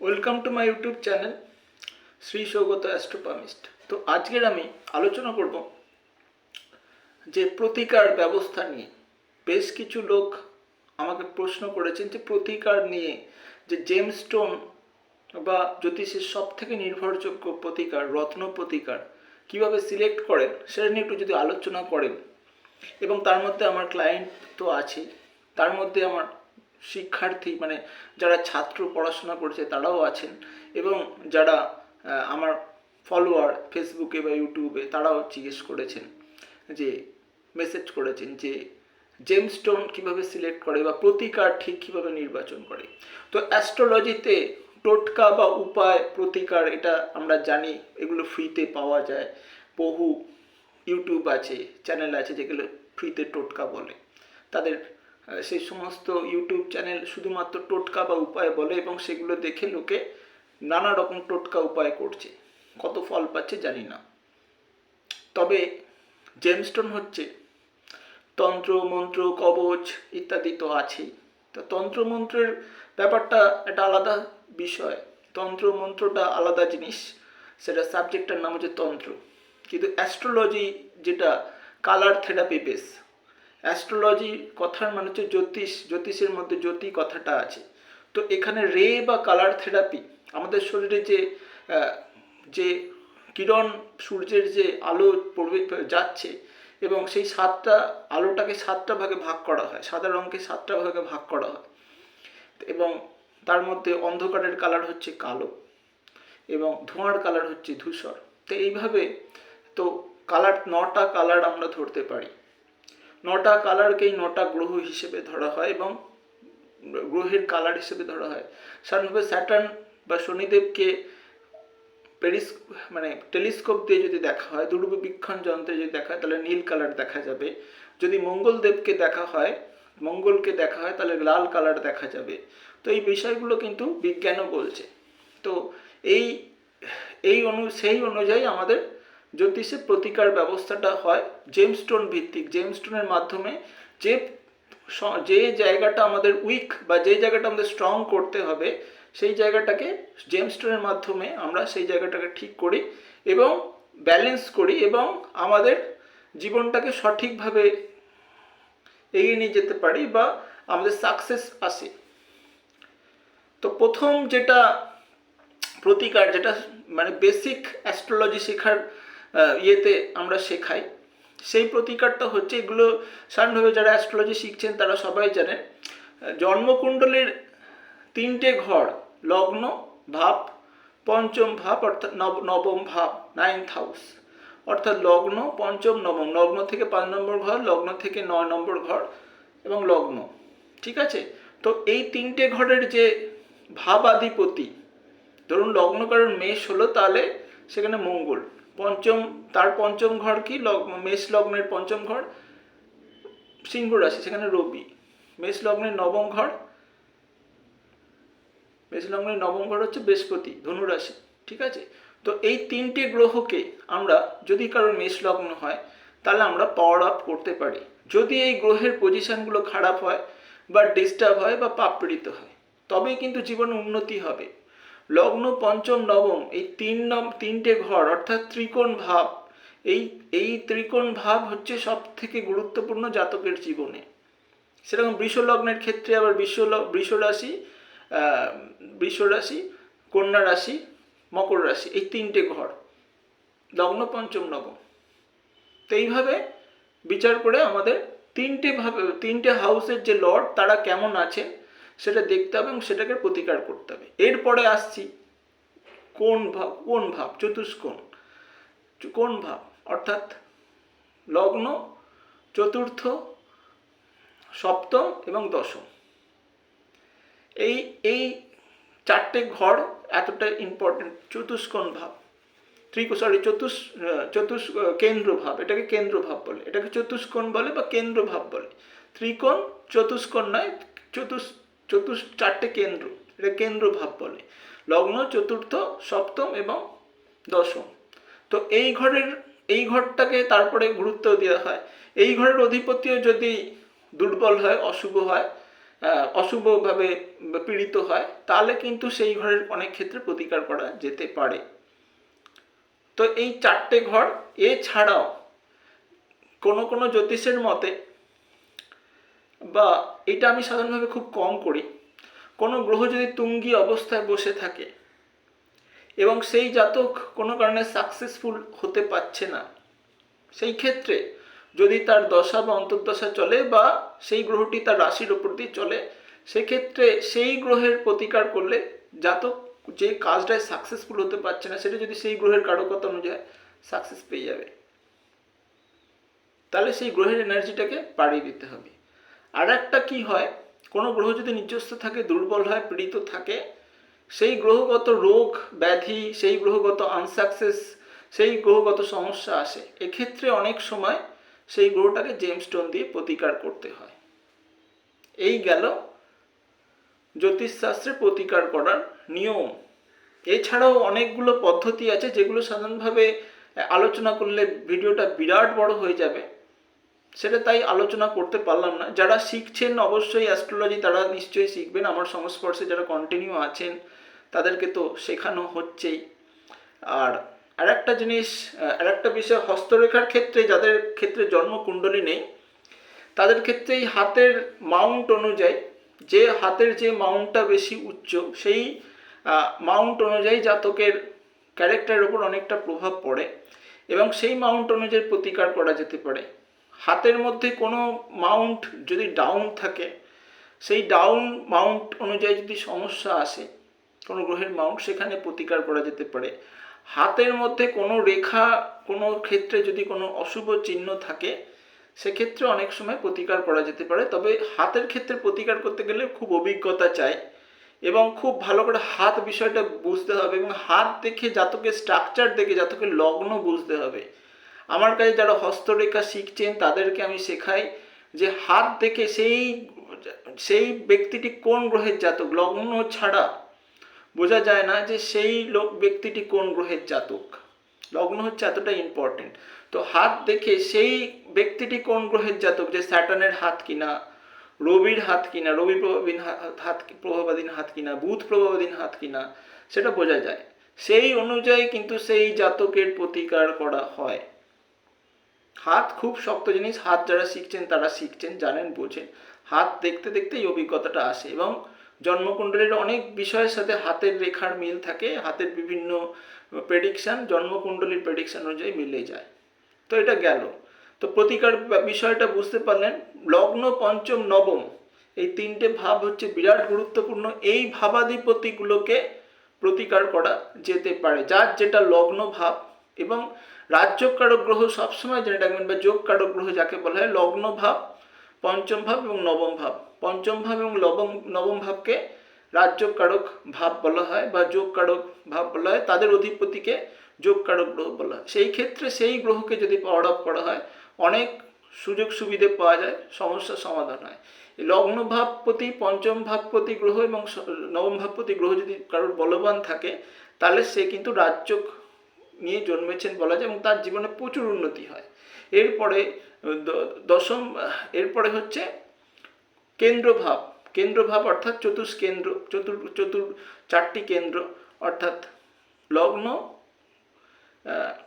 Welcome to my YouTube channel Shri Sougata astropalmist তো আজকের আমি আলোচনা করব যে প্রতিকার ব্যবস্থা নিয়ে। বেশ কিছু লোক আমাকে প্রশ্ন করেছেন যে প্রতিকার নিয়ে যে জেমস্টোন বা জ্যোতিষের সব থেকে নির্ভরযোগ্য প্রতিকার, রত্ন প্রতিকার কীভাবে সিলেক্ট করেন, সেটা নিয়ে একটু যদি আলোচনা করেন। এবং তার মধ্যে আমার ক্লায়েন্ট তো আছে তার মধ্যে আমার শিক্ষার্থী মানে যারা ছাত্র পড়াশোনা করছে তারাও আছেন। এবং যারা আমার ফলোয়ার ফেসবুকে বা ইউটিউবে তারাও জিজ্ঞেস করেছেন যে মেসেজ করেছেন যে জেমস্টোন কীভাবে সিলেক্ট করে বা প্রতিকার ঠিক কীভাবে নির্বাচন করে। তো অ্যাস্ট্রোলজিতে টোটকা বা উপায় প্রতিকার এটা আমরা জানি, এগুলো ফ্রিতে পাওয়া যায়। বহু ইউটিউব আছে চ্যানেল আছে যেগুলো ফ্রিতে টোটকা বলে। তাদের সেই সমস্ত ইউটিউব চ্যানেল শুধুমাত্র টোটকা বা উপায় বলে এবং সেগুলো দেখে লোকে নানা রকম টোটকা উপায় করছে। কত ফল পাচ্ছে জানি না। তবে জেমস্টোন হচ্ছে তন্ত্র, মন্ত্র, কবচ ইত্যাদি তো আছেই। তো তন্ত্র, মন্ত্রের ব্যাপারটা একটা আলাদা বিষয়। তন্ত্র, মন্ত্রটা আলাদা জিনিস। সেটা সাবজেক্টটার নাম হচ্ছে তন্ত্র। কিন্তু অ্যাস্ট্রোলজি যেটা কালার থেরাপি বেস অ্যাস্ট্রোলজি কথার মানে হচ্ছে জ্যোতিষ, জ্যোতিষের মধ্যে জ্যোতি কথাটা আছে। তো এখানে রে বা কালার থেরাপি আমাদের শরীরে যে যে কিরণ সূর্যের যে আলো পড়বে, যাচ্ছে এবং সেই সাতটা আলোটাকে সাতটা ভাগে ভাগ করা হয়, সাদা রঙকে সাতটা ভাগে ভাগ করা হয়। এবং তার মধ্যে অন্ধকারের কালার হচ্ছে কালো এবং ধোঁয়ার কালার হচ্ছে ধূসর। তো এইভাবে তো কালার নটা কালার আমরা ধরতে পারি। নটা কালারকেই নটা গ্রহ হিসেবে ধরা হয় এবং গ্রহের কালার হিসেবে ধরা হয়। সাধারণভাবে স্যাটার্ন বা শনিদেবকে পেরিস মানে টেলিস্কোপ দিয়ে যদি দেখা হয় দূরবীক্ষণ যন্ত্রে যদি দেখা হয়, তাহলে নীল কালার দেখা যাবে। যদি মঙ্গলদেবকে দেখা হয়, মঙ্গলকে দেখা হয়, তাহলে লাল কালার দেখা যাবে। তো এই বিষয়গুলো কিন্তু বিজ্ঞানও বলছে। তো এই এই অনু, সেই অনুযায়ী আমাদের জ্যোতিষে প্রতিকার ব্যবস্থাটা হয় জেমস্টোন ভিত্তিক। জেমস্টোনের মাধ্যমে যে যে জায়গাটা আমাদের উইক বা যে জায়গাটা আমাদের স্ট্রং করতে হবে, সেই জায়গাটাকে জেমস্টোনের মাধ্যমে আমরা সেই জায়গাটাকে ঠিক করি এবং ব্যালেন্স করি এবং আমাদের জীবনটাকে সঠিকভাবে এগিয়ে নিয়ে যেতে পারি বা আমাদের সাকসেস আসে। তো প্রথম যেটা প্রতিকার, যেটা মানে বেসিক অ্যাস্ট্রোলজি শেখার ইয়েতে আমরা শেখাই। সেই প্রতিকারটা হচ্ছে এগুলো সাধারণভাবে যারা অ্যাস্ট্রোলজি শিখছেন তারা সবাই জানেন জন্মকুণ্ডলীর তিনটে ঘর, লগ্ন, ভাব, পঞ্চম ভাব অর্থাৎ নব- নবম ভাব নাইন্থ হাউস অর্থাৎ লগ্ন, পঞ্চম, নবম। লগ্ন থেকে পাঁচ নম্বর ঘর, লগ্ন থেকে নয় নম্বর ঘর এবং লগ্ন। ঠিক আছে? তো এই তিনটে ঘরের যে ভাবাধিপতি, ধরুন লগ্ন কারণ মেষ হলো তাহলে সেখানে মঙ্গল। পঞ্চম, তার পঞ্চম ঘর কি? মেষ লগ্নের পঞ্চম ঘর? সিংহ রাশি, সেখানে রবি। মেষ লগ্নের নবম ঘর? মেষ লগ্নের নবম ঘর হচ্ছে বৃহস্পতি, ধনু রাশি, ঠিক আছে? তো এই তিনটে গ্রহকে আমরা যদি কারোর মেষ লগ্ন হয়, তাহলে আমরা পাওয়ার আপ করতে পারি। যদি এই গ্রহের পজিশনগুলো খারাপ হয় বা ডিস্টার্ব হয় বা পাপড়িত হয়, তবেই কিন্তু জীবনে উন্নতি হবে। লগ্ন, পঞ্চম, নবম, এই তিন নম, তিনটে ঘর, অর্থাৎ ত্রিকোণ ভাব, এই এই ত্রিকোণ ভাব হচ্ছে সব থেকে গুরুত্বপূর্ণ জাতকের জীবনে। সেরকম বৃষ লগ্নের ক্ষেত্রে আবার বিশ্ব ল- বৃষ রাশি বৃষ রাশি কন্যা রাশি, মকর রাশি, এই তিনটে ঘর, লগ্ন, পঞ্চম, নবম। তো এইভাবে বিচার করে আমাদের তিনটে ভাবে, তিনটে হাউসের যে লর্ড তারা কেমন আছেন সেটা দেখতে হবে এবং সেটাকে প্রতিকার করতে হবে। এরপরে আসছি কোন ভাব কোন ভাব? চতুষ্কোণ। কোন ভাব? অর্থাৎ লগ্ন, চতুর্থ, সপ্তম এবং দশম। এই এই চারটে ঘর এতটা ইম্পর্টেন্ট চতুষ্কোণ ভাব। ত্রিকো সরি চতুষ চতুষ, কেন্দ্র ভাব। এটাকে কেন্দ্র ভাব বলে। এটাকে চতুষ্কোণ বলে বা কেন্দ্র ভাব বলে। ত্রিকোণ, চতুষ্কোণ নয়, চতুষ চতুষ চারটে কেন্দ্র, এটা কেন্দ্র ভাব বলে। লগ্ন, চতুর্থ, সপ্তম এবং দশম। তো এই ঘরের, এই ঘরটাকে তারপরে গুরুত্ব দেওয়া হয়। এই ঘরের অধিপতিও যদি দুর্বল হয়, অশুভ হয় অশুভভাবে পীড়িত হয়, তাহলে কিন্তু সেই ঘরের অনেক ক্ষেত্রে প্রতিকার করা যেতে পারে। তো এই চারটে ঘর, এছাড়াও কোনো কোনো জ্যোতিষের মতে বা এটা আমি সাধারণভাবে খুব কম করি। কোনো গ্রহ যদি তুঙ্গি অবস্থায় বসে থাকে এবং সেই জাতক কোনো কারণে সাকসেসফুল হতে পারছে না, সেই ক্ষেত্রে যদি তার দশা বা অন্তর্দশা চলে বা সেই গ্রহটি তার রাশির ওপর দিয়ে চলে, সেক্ষেত্রে সেই গ্রহের প্রতিকার করলে জাতক যে কাজটায় সাকসেসফুল হতে পারছে না, সেটা যদি সেই গ্রহের কারকতা অনুযায়ী সাকসেস পেয়ে যাবে, তাহলে সেই গ্রহের এনার্জিটাকে বাড়িয়ে দিতে হবে। আর একটা কি হয়? কোনো গ্রহ যদি নিজস্ব থাকে, দুর্বল হয়, পীড়িত থাকে, সেই গ্রহগত রোগ, ব্যাধি, সেই গ্রহগত আনসাকসেস সেই গ্রহগত সমস্যা আসে। এক্ষেত্রে অনেক সময় সেই গ্রহটাকে জেমস্টোন দিয়ে প্রতিকার করতে হয়। এই গেল জ্যোতিষশাস্ত্রে প্রতিকার করার নিয়ম। এছাড়াও অনেকগুলো পদ্ধতি আছে যেগুলো সাধারণভাবে আলোচনা করলে ভিডিওটা বিরাট বড় হয়ে যাবে। সেটা তাই আলোচনা করতে পারলাম না। যারা শিখছেন অবশ্যই অ্যাস্ট্রোলজি তারা নিশ্চয়ই শিখবেন। আমার সংস্পর্শে যারা কন্টিনিউ আছেন, তাদেরকে তো শেখানো হচ্ছেই। আর আরেকটা জিনিস আর একটা বিষয়, হস্তরেখার ক্ষেত্রে, যাদের ক্ষেত্রে জন্মকুণ্ডলী নেই, তাদের ক্ষেত্রে এই হাতের মাউন্ট অনুযায়ী, যে হাতের যে মাউন্টটা বেশি উচ্চ, সেই মাউন্ট অনুযায়ী জাতকের ক্যারেক্টারের উপর অনেকটা প্রভাব পড়ে এবং সেই মাউন্ট অনুযায়ী প্রতিকার করা যেতে পারে। হাতের মধ্যে কোনো মাউন্ট যদি ডাউন থাকে, সেই ডাউন মাউন্ট অনুযায়ী যদি সমস্যা আসে, কোনো গ্রহের মাউন্ট সেখানে প্রতিকার করা যেতে পারে। হাতের মধ্যে কোনো রেখা, কোনো ক্ষেত্রে যদি কোনো অশুভ চিহ্ন থাকে, সেক্ষেত্রে অনেক সময় প্রতিকার করা যেতে পারে। তবে হাতের ক্ষেত্রে প্রতিকার করতে গেলে খুব অভিজ্ঞতা চাই এবং খুব ভালো করে হাত বিষয়টা বুঝতে হবে এবং হাত দেখে জাতকের স্ট্রাকচার দেখে জাতকের লগ্ন বুঝতে হবে। আমার কাছে যারা হস্তরেখা শিখছেন, তাদেরকে আমি শেখাই যে হাত দেখে সেই সেই ব্যক্তিটি কোন গ্রহের জাতক? লগ্ন ছাড়া বোঝা যায় না যে সেই লোক ব্যক্তিটি কোন গ্রহের জাতক। লগ্ন হচ্ছে এতটা ইম্পর্টেন্ট তো হাত দেখে সেই ব্যক্তিটি কোন গ্রহের জাতক? যে স্যাটার্নের হাত কিনা, রবির হাত কিনা, রবি প্রভাবীন হাত, প্রভাবাধীন হাত কিনা, বুধ প্রভাবাধীন হাত কিনা, সেটা বোঝা যায়। সেই অনুযায়ী কিন্তু সেই জাতকের প্রতিকার করা হয়। হাত খুব শক্ত জিনিস, হাত যারা শিখছেন তারা শিখছেন, জানেন, বোঝেন। হাত দেখতে দেখতে এই অভিজ্ঞতাটা আসে এবং জন্মকুণ্ডলীর অনেক বিষয়ের সাথে হাতের রেখার মিল থাকে, হাতের বিভিন্ন প্রেডিকশান জন্মকুণ্ডলীর প্রেডিকশান অনুযায়ী মিলে যায়। তো এটা গেল। তো প্রতিকার বিষয়টা বুঝতে পারলেন, লগ্ন, পঞ্চম, নবম, এই তিনটে ভাব হচ্ছে বিরাট গুরুত্বপূর্ণ। এই ভাবাধিপতিগুলোকে প্রতিকার করা যেতে পারে, যার যেটা লগ্ন ভাব এবং রাজ্যকারক গ্রহ সবসময় জেনে রাখবেন বা যোগ কারক গ্রহ যাকে বলা হয় লগ্ন ভাব পঞ্চম ভাব এবং নবম ভাব পঞ্চম ভাব এবং লবম নবম ভাবকে রাজ্যকারক ভাব বলা হয় বা যোগ কারক ভাব বলা হয়। তাদের অধিপতিকে যোগ কারক গ্রহ বলা হয়। সেই ক্ষেত্রে সেই গ্রহকে যদি পাওয়ার আপ করা হয়, অনেক সুযোগ সুবিধে পাওয়া যায়, সমস্যার সমাধান হয়। লগ্ন ভাবপতি পঞ্চম ভাবপতি গ্রহ এবং নবম ভাবপতি গ্রহ যদি কারোর বলবান থাকে, তাহলে সে কিন্তু রাজ্য নিয়ে জন্মেছেন বলা যায় এবং তার জীবনে প্রচুর উন্নতি হয়। এরপরে দশম, এরপরে হচ্ছে কেন্দ্রভাব। কেন্দ্রভাব অর্থাৎ চতুষ্কেন্দ্র, চতুর চতুর চারটি কেন্দ্র অর্থাৎ লগ্ন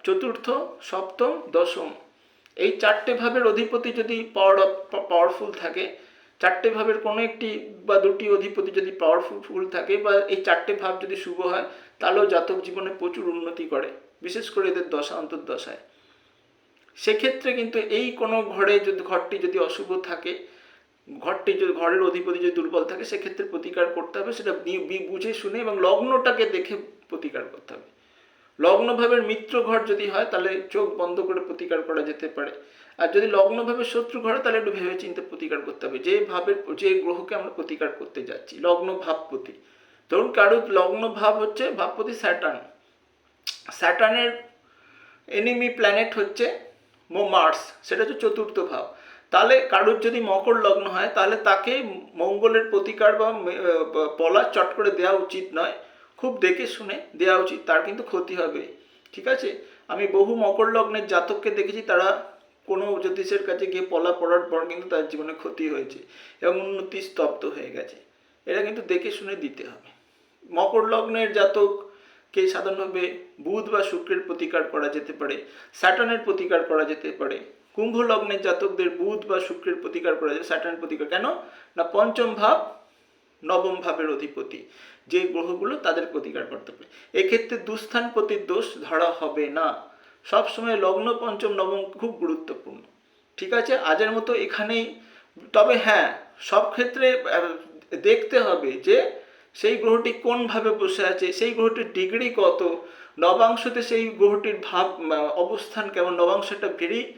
চতুর্থ, সপ্তম, দশম। এই চারটে ভাবের অধিপতি যদি পাওয়ার পাওয়ারফুল থাকে, চারটে ভাবের কোনো একটি বা দুটি অধিপতি যদি পাওয়ারফুল থাকে বা এই চারটে ভাব যদি শুভ হয় তাহলেও জাতক জীবনে প্রচুর উন্নতি করে, বিশেষ করে এদের দশা অন্তর্দশায়। সেক্ষেত্রে কিন্তু এই কোনো ঘরে যদি, ঘরটি যদি অশুভ থাকে, ঘরটি যদি, ঘরের অধিপতি যদি দুর্বল থাকে, সেক্ষেত্রে প্রতিকার করতে হবে, সেটা বুঝে শুনে এবং লগ্নটাকে দেখে প্রতিকার করতে হবে। লগ্নভাবের মিত্র ঘর যদি হয়, তাহলে চোখ বন্ধ করে প্রতিকার করা যেতে পারে। আর যদি লগ্নভাবে শত্রু ঘরে, তাহলে একটু ভেবে চিন্তে প্রতিকার করতে হবে। যে ভাবের, যে গ্রহকে আমরা প্রতিকার করতে যাচ্ছি লগ্ন ভাবপতি ধরুন কারুর লগ্ন ভাব হচ্ছে ভাবপতি স্যাটার্ন। স্যাটার্নের এনিমি প্ল্যানেট হচ্ছে মার্স সেটা হচ্ছে চতুর্থ ভাব। তাহলে কারুর যদি মকর লগ্ন হয়, তাহলে তাকে মঙ্গলের প্রতিকার বা পলা চট করে দেওয়া উচিত নয়। খুব দেখে শুনে দেওয়া উচিত, তার কিন্তু ক্ষতি হবে। ঠিক আছে? আমি বহু মকর লগ্নের জাতককে দেখেছি, তারা কোনো জ্যোতিষের কাছে গিয়ে পলা পড়ার পর কিন্তু তার জীবনে ক্ষতি হয়েছে এবং উন্নতি স্তব্ধ হয়ে গেছে। এটা কিন্তু দেখে শুনে দিতে হবে। মকর লগ্নের জাতককে সাধারণভাবে বুধ বা শুক্রের প্রতিকার করা যেতে পারে, স্যাটার্নের প্রতিকার করা যেতে পারে। কুম্ভ লগ্নের জাতকদের বুধ বা শুক্রের প্রতিকার করা যায়, স্যাটার্নের প্রতিকার। কেন? না, পঞ্চম ভাব নবম ভাবের অধিপতি। যে গ্রহগুলো তাদের প্রতিকার করতে পারে। এক্ষেত্রে দুস্থান প্রতির দোষ ধরা হবে না। সবসময় লগ্ন, পঞ্চম, নবম খুব গুরুত্বপূর্ণ। ঠিক আছে? আজের মতো এখানেই। তবে হ্যাঁ সব ক্ষেত্রে দেখতে হবে যে সেই গ্রহটি কোনভাবে বসে আছে? সেই গ্রহটির ডিগ্রি কত? নবাংশতে সেই গ্রহটির ভাব অবস্থান কেমন? নবাংশ একটা ভেরি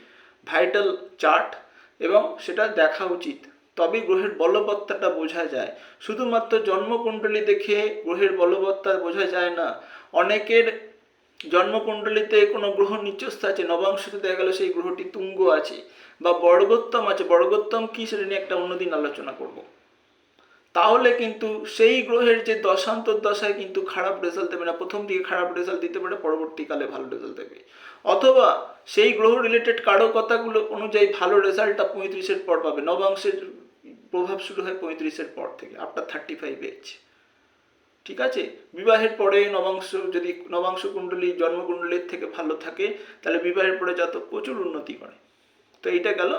ভাইটাল চার্ট এবং সেটা দেখা উচিত। তবে গ্রহের বলবত্তাটা বোঝা যায়। শুধুমাত্র জন্মকুণ্ডলী দেখে গ্রহের বলবত্তা বোঝা যায় না। অনেকের জন্মকুণ্ডলিতে কোনো গ্রহ নিচস্থ আছে, নবাংশতে দেখা গেল সেই গ্রহটি তুঙ্গ আছে বা বর্গোত্তম আছে। বর্গোত্তম কী সেটা নিয়ে একটা অন্যদিন আলোচনা করব। তাহলে কিন্তু সেই গ্রহের যে দশান্তর দশায় কিন্তু খারাপ রেজাল্ট দেবে না। প্রথম দিকে খারাপ রেজাল্ট দিতে পারে, পরবর্তীকালে ভালো রেজাল্ট দেবে। অথবা সেই গ্রহ রিলেটেড কারও কথাগুলো অনুযায়ী ভালো রেজাল্টটা পঁয়ত্রিশের পর পাবে। নবাংশের প্রভাব শুরু হয় পঁয়ত্রিশের পর থেকে আফটার থার্টি ফাইভ এজ ঠিক আছে? বিবাহের পরে নবাংশ যদি নবাংশ কুণ্ডলী জন্মকুণ্ডলীর থেকে ভালো থাকে, তাহলে বিবাহের পরে জাতক প্রচুর উন্নতি করে। তো এইটা গেল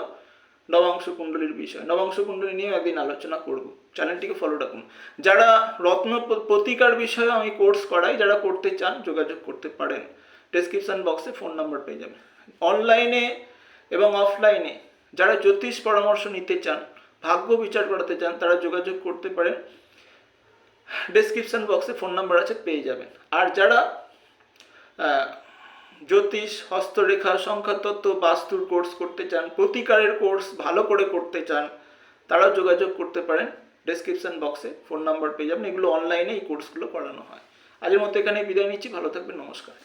নবাংশ কুণ্ডলীর বিষয়। নবাংশ কুণ্ডলী নিয়ে একদিন আলোচনা করব। চ্যানেলটিকে ফলো রাখুন। যারা রত্ন প্রতিকার বিষয়ে আমি কোর্স করাই, যারা করতে চান, যোগাযোগ করতে পারেন। ডেসক্রিপশন বক্সে ফোন নাম্বার পেয়ে যাবেন। অনলাইনে এবং অফলাইনে যারা জ্যোতিষ পরামর্শ নিতে চান, ভাগ্য বিচার করাতে চান, তারা যোগাযোগ করতে পারেন। ডেসক্রিপশন বক্সে ফোন নাম্বার আছে, পেয়ে যাবেন। আর যারা জ্যোতিষ, হস্তরেখা, সংখ্যাতত্ত্ব, বাস্তুর কোর্স করতে চান, প্রতিকারের কোর্স ভালো করে করতে চান, তারাও যোগাযোগ করতে পারেন। ডেসক্রিপশন বক্সে ফোন নাম্বার পেয়ে যাবেন এগুলো অনলাইনে এই কোর্সগুলো করানো হয়। আজের মতো এখানে বিদায় নিচ্ছি, ভালো থাকবেন, নমস্কার।